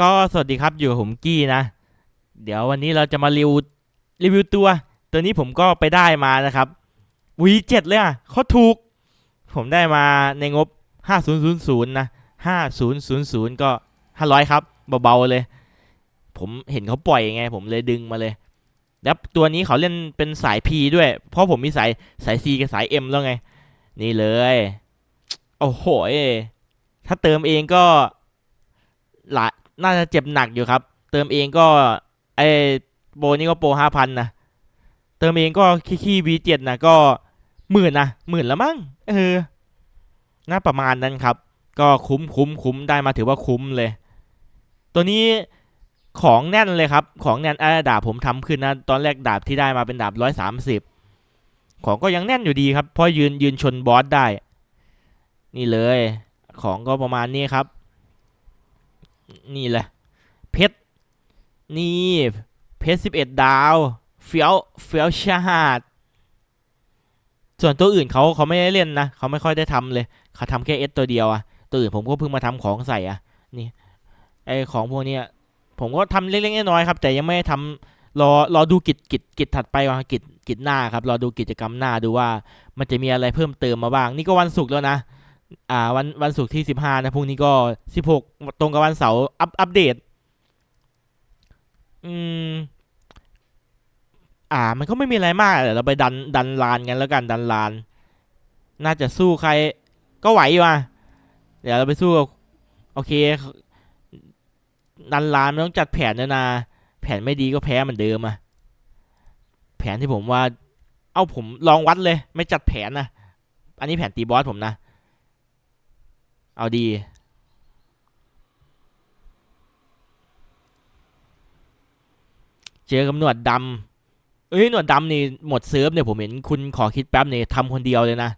ก็สวัสดีครับอยู่กับผมกี้นะ เดี๋ยววันนี้เราจะมารีวิวรีวิวตัว ตัวนี้ผมก็ไปได้มานะครับวีเจ็ดเลยอะเขาถูก ผมได้มาในงบ 5000 นะ 5000 ก็ 500 ครับ เบาๆเลย ผมเห็นเขาปล่อยไง ผมเลยดึงมาเลย แล้วตัวนี้เขาเล่นเป็นสาย P ด้วย เพราะผมมีสายสาย C กับสาย M แล้วไง นี่เลย โอ้โหถ้าเติมเองก็หลาย น่าจะเจ็บหนักอยู่ครับ เติมเองก็ไอโปรนี่ก็โปรห้าพันนะเติมเองก็ขี้ๆ V7 นะก็หมื่นนะหมื่นละมั้งเออน่าประมาณนั้นครับ ก็คุ้มคุ้มคุ้มได้มาถือว่าคุ้มเลย ตัวนี้ของแน่นเลยครับ ของแน่นอ่าดาบผมทำขึ้นนะ ตอนแรกดาบที่ได้มาเป็นดาบร้อยสามสิบของก็ยังแน่นอยู่ดีครับ เพราะยืนยืนชนบอสได้ นี่เลย ของก็ประมาณนี้ครับ นี่แหละ เพชร นี่ เพชรสิบเอ็ดดาว เฟี้ยว เฟี้ยวชาดส่วนตัวอื่นเขาเขาไม่ได้เล่นนะ เขาไม่ค่อยได้ทำเลย เขาทำแค่เอสตัวเดียวอะตัวอื่นผมก็เพิ่งมาทำของใส่อะนี่ไอของพวกนี้ผมก็ทำเล็กๆน้อยๆครับ แต่ยังไม่ได้ทำรอรอดูกิจกิจกิจถัดไปว่ากิจกิจหน้าครับรอดูกิจกรรมหน้าดูว่า มันจะมีอะไรเพิ่มเติมมาบ้าง นี่ก็วันศุกร์แล้วนะ อ่าวันวันศุกร์ที่สิบห้านะพรุ่งนี้ก็สิบหกตรงกับวันเสาร์อัปอัปเดต อืม อ่า มันก็ไม่มีอะไรมากเดี๋ยวเราไปดันดันลานกันแล้วกันดันลาน น่าจะสู้ใคร ก็ไหวอยู่อะเดี๋ยวเราไปสู้กับโอเค ดันลานมันต้องจัดแผนด้วยนะแผนไม่ดีก็แพ้เหมือนเดิมอะแผนที่ผมว่า เอ้าผมลองวัดเลย ไม่จัดแผนนะอันนี้แผนตีบอสผมนะ เอาดี เจอกับหนวดดำเอ้ยหนวดดำนี่หมดเซิร์ฟเนี่ยผมเห็นคุณขอคิดแป๊บเนี่ยทำคนเดียวเลยนะ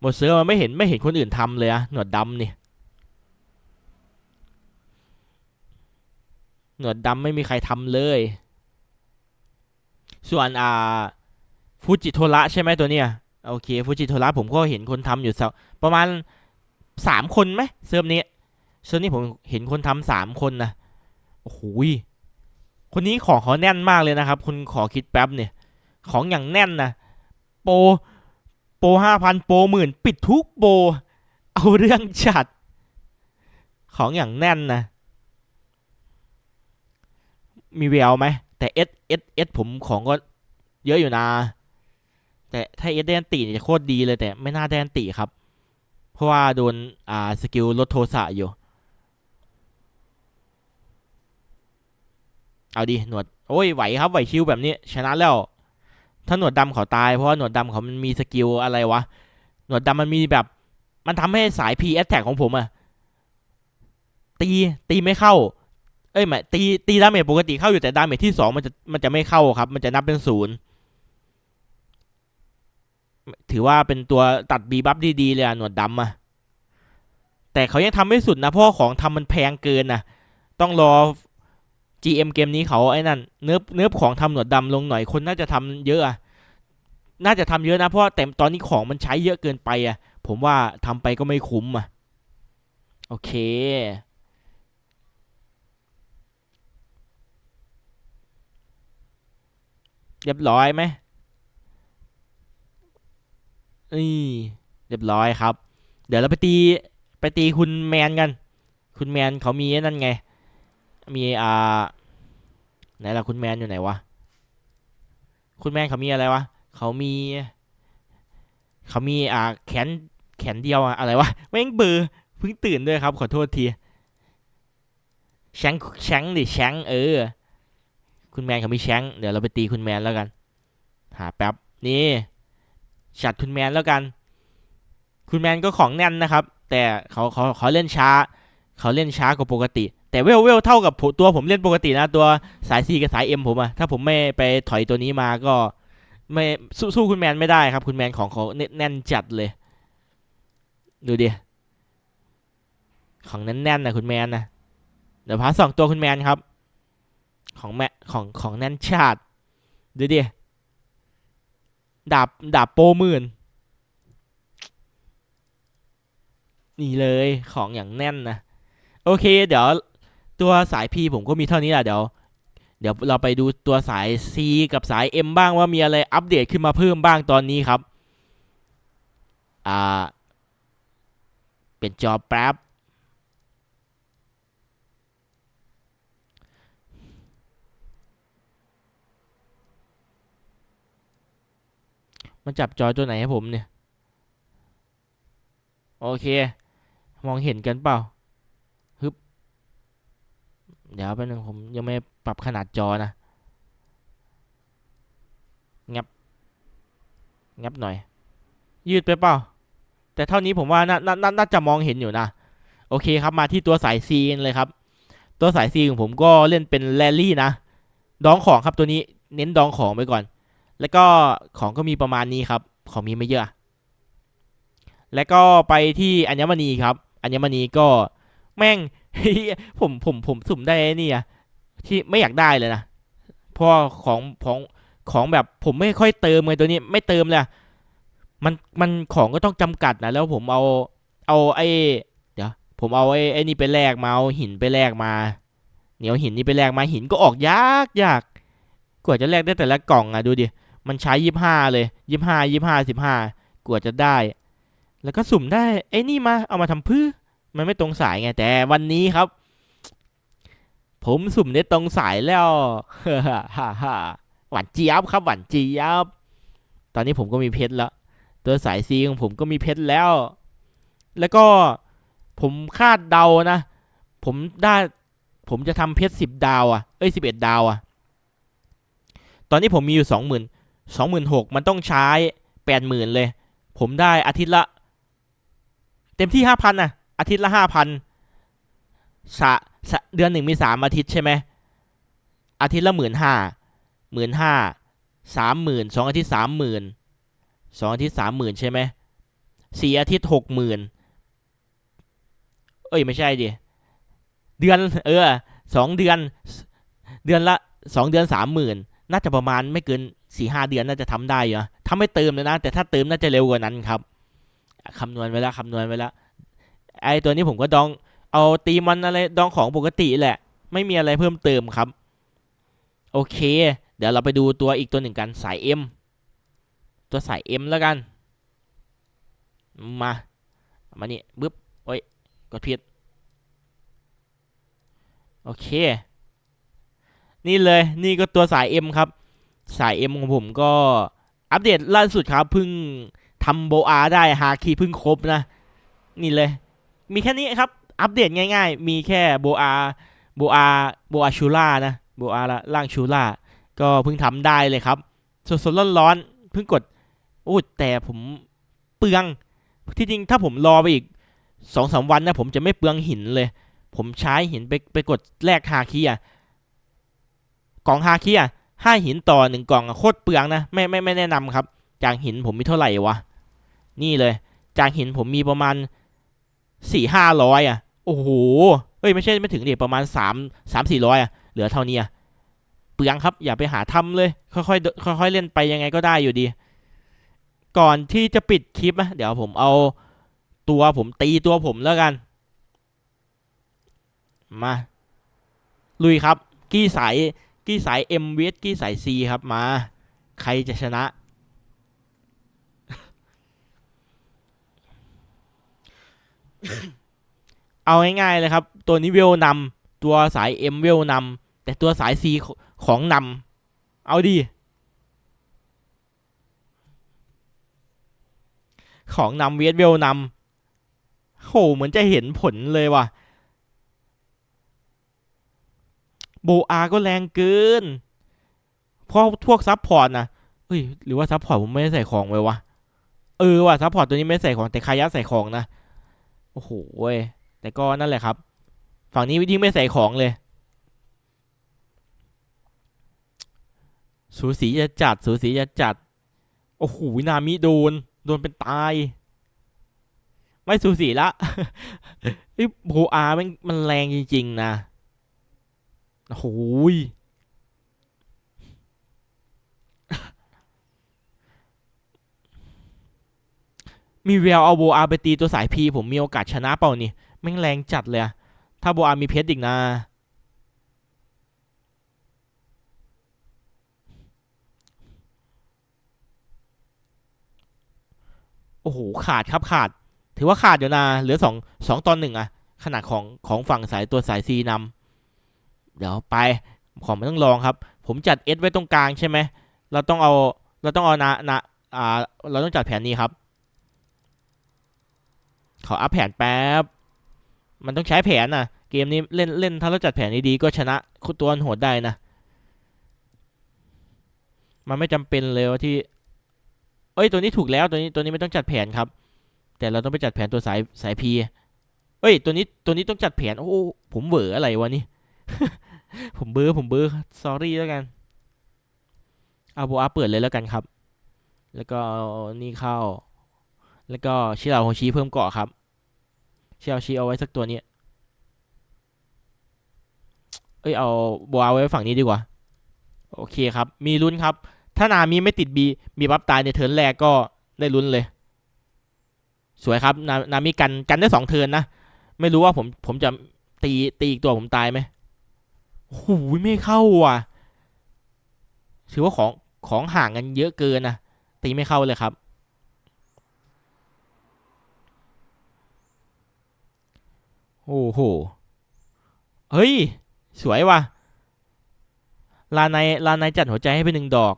หมดเซิร์ฟมันไม่เห็นไม่เห็นคนอื่นทำเลยอะหนวดดำนี่หนวดดำไม่มีใครทำเลย ส่วนอ่าฟูจิโทระใช่ไหมตัวเนี้ยโอเคฟูจิโทระผมก็เห็นคนทำอยู่สักประมาณ สามคนไหมเซิร์ฟนี้เซิร์ฟนี้ผมเห็นคนทำสามคนนะโอ้โหคนนี้ของเขาแน่นมากเลยนะครับ คุณขอคิดแป๊บเนี่ย ของอย่างแน่นนะโปรโปรห้าพันโปรหมื่นปิดทุกโปรเอาเรื่องจัด ของอย่างแน่นนะมีแววไหมแต่เอสเอสเอสผมของก็เยอะอยู่นะ แต่ถ้าเอสแดนตีจะโคตรดีเลยแต่ไม่น่าแดนตีครับ เพราะว่าโดนอ่าสกิลลดโทสะอยู่ เอาดิหนวด โอ้ยไหวครับไหวชิวแบบนี้ ชนะแล้ว ถ้าหนวดดำเขาตายเพราะว่าหนวดดำเขามันมีสกิลอะไรวะ หนวดดำมันมีแบบ มันทำให้สาย P แอตแทกของผมอะตีตีไม่เข้า เอ้ยหมายตีตีดาเมจปกติเข้าอยู่แต่ดาเมจที่สองมันจะมันจะไม่เข้าครับ มันจะนับเป็นศูนย์ ถือว่าเป็นตัวตัดบีบัฟดีๆเลยอะหนวดดำอะแต่เขายังทำไม่สุดนะเพราะของทำมันแพงเกินนะต้องรอ GM เกมนี้เขาไอ้นั่นเนื้อเนื้อของทำหนวดดำลงหน่อยคนน่าจะทำเยอะอะน่าจะทำเยอะนะเพราะแต่ตอนนี้ของมันใช้เยอะเกินไปอะผมว่าทำไปก็ไม่คุ้มอะโอเคเรียบร้อยไหม นี่เรียบร้อยครับ เดี๋ยวเราไปตีไปตีคุณแมนกัน คุณแมนเขามีไอ้นั่นไง มีอ่าไหนล่ะคุณแมนอยู่ไหนวะ คุณแมนเขามีอะไรวะ เขามี เขามีอ่าแขนแขนเดียวอะอะไรวะแม่งเบอร์เพิ่งตื่นด้วยครับ ขอโทษทีแชงแชงดิแชงเออ คุณแมนเขามีแชงเดี๋ยวเราไปตีคุณแมนแล้วกัน หาแป๊บนี่ จัดคุณแมนแล้วกัน คุณแมนก็ของแน่นนะครับ แต่เขาเขาเขาเล่นช้า เขาเล่นช้ากว่าปกติ แต่เวลเวลเท่ากับตัวผมเล่นปกตินะ ตัวสายซีกับสายเอ็มผมอะถ้าผมไม่ไปถอยตัวนี้มาก็ไม่สู้สู้คุณแมนไม่ได้ครับ คุณแมนของเขาแน่แน่นจัดเลย ดูดิของแน่นๆนะคุณแมนนะเดี๋ยวพาสองตัวคุณแมนครับ ของแม่ของของแน่นชาติดูดิ ดาบดาบโปหมื่นนี่เลยของอย่างแน่นนะ โอเค เดี๋ยวตัวสาย P ผมก็มีเท่านี้แหละเดี๋ยว เดี๋ยวเราไปดูตัวสาย C กับสาย M บ้างว่ามีอะไรอัปเดตขึ้นมาเพิ่มบ้างตอนนี้ครับ อ่า เป็นจอแป๊บ มันจับจอตัวไหนให้ผมเนี่ย โอเค มองเห็นกันเปล่าฮึบเดี๋ยวแป๊บนึงผมยังไม่ปรับขนาดจอนะงับงับหน่อย ยืดไปเปล่า แต่เท่านี้ผมว่าน่านานาน่าจะมองเห็นอยู่นะ โอเคครับมาที่ตัวสาย C กันเลยครับ ตัวสาย C ของผมก็เล่นเป็นแรลลี่นะ ดองของครับตัวนี้ เน้นดองของไปก่อน แล้วก็ของก็มีประมาณนี้ครับ ของมีไม่เยอะ แล้วก็ไปที่อัญมณีครับ อัญมณีก็แม่งผมผมผมสุ่มได้ไอ้นี่อะที่ไม่อยากได้เลยนะเพราะของของของแบบผมไม่ค่อยเติมเลยตัวนี้ไม่เติมเลยมันมันของก็ต้องจำกัดนะแล้วผมเอาเอาไอ้เดี๋ยวผมเอาไอ้ไอ้นี่ไปแลกมาเอาหินไปแลกมา เหนียวหินนี่ไปแลกมาหินก็ออกยากยากกว่าจะแลกได้แต่ละกล่องอะดูดิ มันใช้ยี่ห้าเลยยี่ห้ายี่ห้าสิบห้ากว่าจะได้ แล้วก็สุ่มได้ไอ้นี่มาเอามาทำพื้มันไม่ตรงสายไงแต่วันนี้ครับ ผมสุ่มได้ตรงสายแล้วฮ่าฮ่าหวานเจี๊ยบครับหวานเจี๊ยบตอนนี้ผมก็มีเพชรแล้ว ตัวสายซีของผมก็มีเพชรแล้ว แล้วก็ผมคาดเดานะ ผมได้ผมจะทำเพชรสิบดาวอะ่ะ เอ้ยสิบเอ็ดดาวอะ่ะ ตอนนี้ผมมีอยู่สองหมื่น สองหมื่นหกมันต้องใช้แปดหมื่นเลย ผมได้อาทิตย์ละ เต็มที่ห้าพันนะอาทิตย์ละห้าพันสะสะเดือนหนึ่งมีสามอาทิตย์ใช่ไหมอาทิตย์ละหมื่นห้าหมื่นห้าสามหมื่นสองอาทิตย์สามหมื่นสองอาทิตย์สามหมื่นใช่ไหมสี่อาทิตย์หกหมื่นเอ้ยไม่ใช่ดิเดือนเออสองเดือน เดือนละสองเดือนสามหมื่นน่าจะประมาณไม่เกิน สี่ห้าเดือนน่าจะทำได้อยู่นะถ้าไม่เติมเลยนะ แต่ถ้าเติมน่าจะเร็วกว่านั้นครับคำนวณไว้แล้วคำนวณไว้แล้วไอตัวนี้ผมก็ดองเอาตีมันอะไรดองของปกติแหละ ไม่มีอะไรเพิ่มเติมครับ โอเค เดี๋ยวเราไปดูตัวอีกตัวหนึ่งกันสาย M ตัวสาย M แล้วกัน มามานี่บึ๊บโอ้ยกดผิดโอเค นี่เลยนี่ก็ตัวสาย M ครับ สาย M ของผมก็อัปเดตล่าสุดครับเพิ่งทำโบอาได้ฮาคีเพิ่งครบนะ นี่เลย มีแค่นี้ครับ อัปเดตง่ายๆ มีแค่โบอาโบอาโบอาชูล่านะโบอาล่างชูล่าก็เพิ่งทำได้เลยครับสดๆร้อนๆเพิ่งกดโอ้แต่ผมเปลืองที่จริงถ้าผมรอไปอีกสองสามวันนะผมจะไม่เปลืองหินเลย ผมใช้หินไปไปกดแลกฮาคีอะกล่องฮาคีอะ ห้าหินต่อหนึ่งกล่องโคตรเปลืองนะไม่ไม่ไม่แนะนำครับ จากหินผมมีเท่าไหร่วะนี่เลย จากหินผมมีประมาณสี่ห้าร้อยอะโอ้โหเอ้ยไม่ใช่ไม่ถึงเดียประมาณสามสามสี่ร้อยอะเหลือเท่านี้อะเปลืองครับอย่าไปหาทำเลย ค่อยๆค่อยๆเล่นไปยังไงก็ได้อยู่ดี ก่อนที่จะปิดคลิปนะเดี๋ยวผมเอาตัวผมตีตัวผมแล้วกัน มาลุยครับ กี้สาย กี้สาย M เวสกี้สาย C ครับมา ใครจะชนะ เอาง่ายๆเลยครับ ตัวนี้เวลนำตัวสาย M เวลนำแต่ตัวสาย C ของนำเอาดี ของนำเวสเวลนำโหเหมือนจะเห็นผลเลยว่ะ โบอาก็แรงเกิน เพราะพวกซับพอร์ตนะเฮ้ยหรือว่าซับพอร์ตผมไม่ได้ใส่ของไว้วะ เออว่ะซัพพอร์ตตัวนี้ไม่ใส่ของแต่คายะใส่ของนะ โอ้โหเว้ยแต่ก็นั่นแหละครับ ฝั่งนี้ยิ่งไม่ใส่ของเลย สูสีจะจัด สูสีจะจัด โอ้โหนามิโดน โดนเป็นตาย ไม่สูสีละไอ้โบอามันมันแรงจริง ๆ นะ โอ้โหมีเวลเอาโบอาไปตีตัวสายพีผมมีโอกาสชนะเปล่านี่แม่งแรงจัดเลยอะถ้าโบอามีเพชรอีกนะ โอ้โห ขาดครับขาด ถือว่าขาดอยู่นะ เหลือสองสองตอนหนึ่งอะขนาดของของฝั่งสายตัวสายซีนำ เดี๋ยวไปของมันต้องลองครับ ผมจัดเอสไว้ตรงกลางใช่ไหมเราต้องเอาเราต้องเอานะนะอ่าเราต้องจัดแผนนี้ครับ ขออัพแผนแป๊บ มันต้องใช้แผนนะเกมนี้เล่นเล่นถ้าเราจัดแผนดีๆก็ชนะคู่ตัวโหดได้นะ มันไม่จำเป็นเลยว่าที่ เอ้ยตัวนี้ถูกแล้วตัวนี้ตัวนี้ไม่ต้องจัดแผนครับ แต่เราต้องไปจัดแผนตัวสายสายพีเอ้ยตัวนี้ตัวนี้ต้องจัดแผนโอ้ผมเบออะไรวะนี่ ผมเบอผมเบอ sorry แล้วกัน เอาโบอาเปิดเลยแล้วกันครับ แล้วก็นี่เข้า แล้วก็ชิราโฮชิเพิ่มเกาะครับชิราชิเอาไว้สักตัวนี้เอ้ยเอาโบอาไว้ฝั่งนี้ดีกว่า โอเคครับ มีลุ้นครับ ถ้านามีไม่ติดบีมีบัฟตายในเทิร์นแรกก็ได้ลุ้นเลย สวยครับ นานามีกันกันได้สองเทิร์นนะ ไม่รู้ว่าผมผมจะตีตีอีกตัวผมตายไหม โอ้โหไม่เข้าว่ะ ถือว่าของของห่างกันเยอะเกินนะตีไม่เข้าเลยครับ โอ้โห เฮ้ย สวยว่ะ ลาในลาในจัดหัวใจให้ไปหนึ่งดอก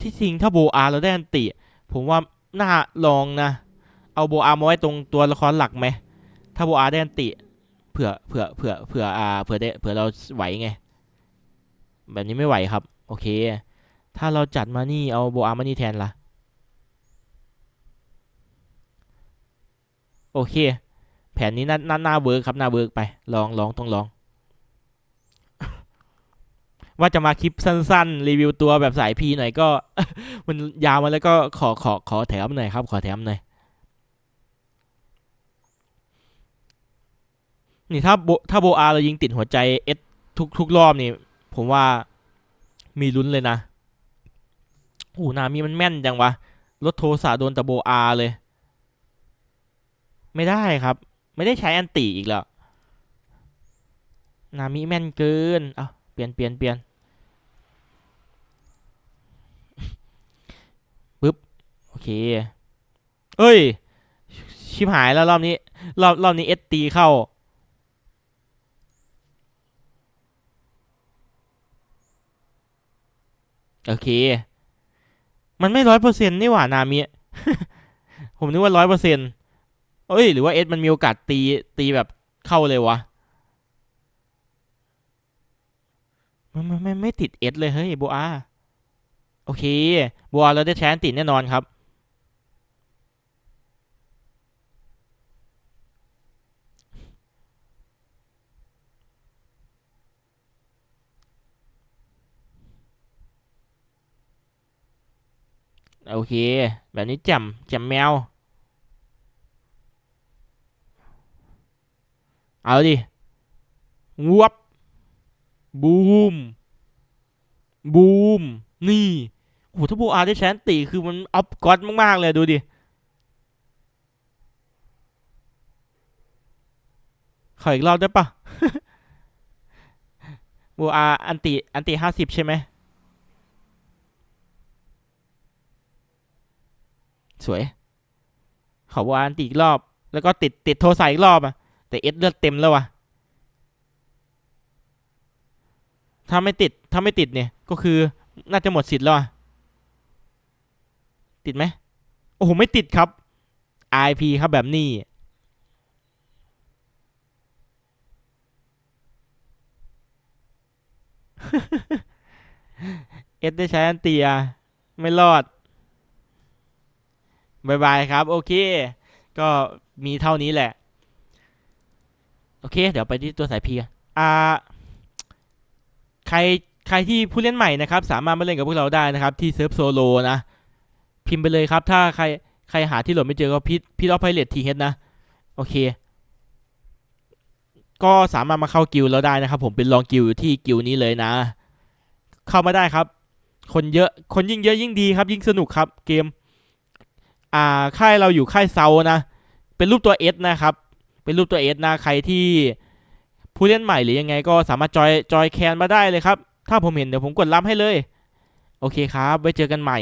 ที่จริงถ้าโบอาเราได้อันติ ผมว่า น่าลองนะ เอาโบอามาไว้ตรงตัวละครหลักไหม ถ้าโบอาได้อันติ เผื่อ เผื่อ เผื่อ เผื่ออาเผื่อได้ เผื่อเราไหวไง แบบนี้ไม่ไหวครับ โอเค ถ้าเราจัดมานี่ เอาโบอามานี่แทนล่ะ โอเค แผนนี้น่าน่าน่าเวิร์กครับ น่าเวิร์กไป ลองลองต้องลอง ว่าจะมาคลิปสั้นๆ รีวิวตัวแบบสายพีหน่อยก็ มันยาวมาแล้วก็ขอขอขอแถมหน่อยครับ ขอแถมหน่อยนี่ถ้าโบถ้าโบอาเรายิงติดหัวใจเอสทุกทุกรอบนี่ ผมว่ามีลุ้นเลยนะโอ้นามีมันแม่นจังวะรถโทสะโดนแต่โบอาเลย ไม่ได้ครับ ไม่ได้ใช้อันติอีกแล้ว นามิแม่นเกิน เอา เปลี่ยนเปลี่ยนเปลี่ยนปึ๊บ โอเค เอ้ย ชิบหายแล้วรอบนี้ รอบรอบนี้เอสตีเข้า โอเค มันไม่ร้อยเปอร์เซ็นต์นี่หว่า นามิ ผมนึกว่าร้อยเปอร์เซ็นต์เอ้ย หรือว่าเอสมันมีโอกาสตีตีแบบเข้าเลยวะ มันไม่ไม่ ไม่ติดเอสเลยเฮ้ยโบอาโอเคโบอาเราได้แชนติดแน่นอนครับโอเค แบบนี้แจ่มแจ่มแมว เอาดิวับ บูม บูม นี่โหถ้าโบอาได้แชนตีคือมันอัพก๊อตมาก ๆ เลยดูดิ ขออีกรอบได้ปะโบอาอันติ อันติห้าสิบใช่ไหม สวย ขอโบอาอันติอีกรอบ แล้วก็ติดติดโทรใส่อีกรอบอะแต่เอสเลือดเต็มแล้วว่ะ ถ้าไม่ติดถ้าไม่ติดเนี่ยก็คือน่าจะหมดสิทธิ์แล้วติดไหมโอ้โหไม่ติดครับ IP ครับแบบนี้เอสได้ใช้อันเตีย ไม่รอดบายบายครับ โอเค ก็มีเท่านี้แหละ โอเค เดี๋ยวไปที่ตัวสายพีอ่า ใครใครที่ผู้เล่นใหม่นะครับ สามารถมาเล่นกับพวกเราได้นะครับ ที่เซิร์ฟโซโลนะ พิมพ์ไปเลยครับ ถ้าใครใครหาที่โหลดไม่เจอก็พิพิทออฟไพเรตทีเฮดนะ โอเค ก็สามารถมาเข้ากิลเราได้นะครับ ผมเป็นลองกิลด์อยู่ที่กิลนี้เลยนะ เข้ามาได้ครับ คนเยอะคนยิ่งเยอะยิ่งดีครับ ยิ่งสนุกครับ เกม อ่าค่ายเราอยู่ค่ายเซานะ เป็นรูปตัวเอสนะครับ เป็นรูปตัวเอสนะใครที่ ผู้เล่นใหม่หรือยังไงก็สามารถจอยจอยแคนมาได้เลยครับ ถ้าผมเห็นเดี๋ยวผมกดรับให้เลย โอเคครับ ไว้เจอกันใหม่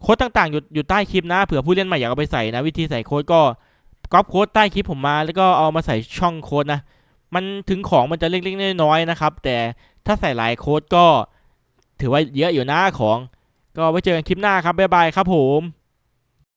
โค้ดต่างๆ อยู่อยู่ใต้คลิปนะ เผื่อผู้เล่นใหม่อยากเอาไปใส่นะ วิธีใส่โค้ดก็ก๊อปโค้ดใต้คลิปผมมา แล้วก็เอามาใส่ช่องโค้ดนะ มันถึงของมันจะเล็กๆน้อยๆนะครับ แต่ถ้าใส่หลายโค้ดก็ ถือว่าเยอะอยู่นะของ ก็ไว้เจอกันคลิปหน้าครับบ๊ายบายครับผม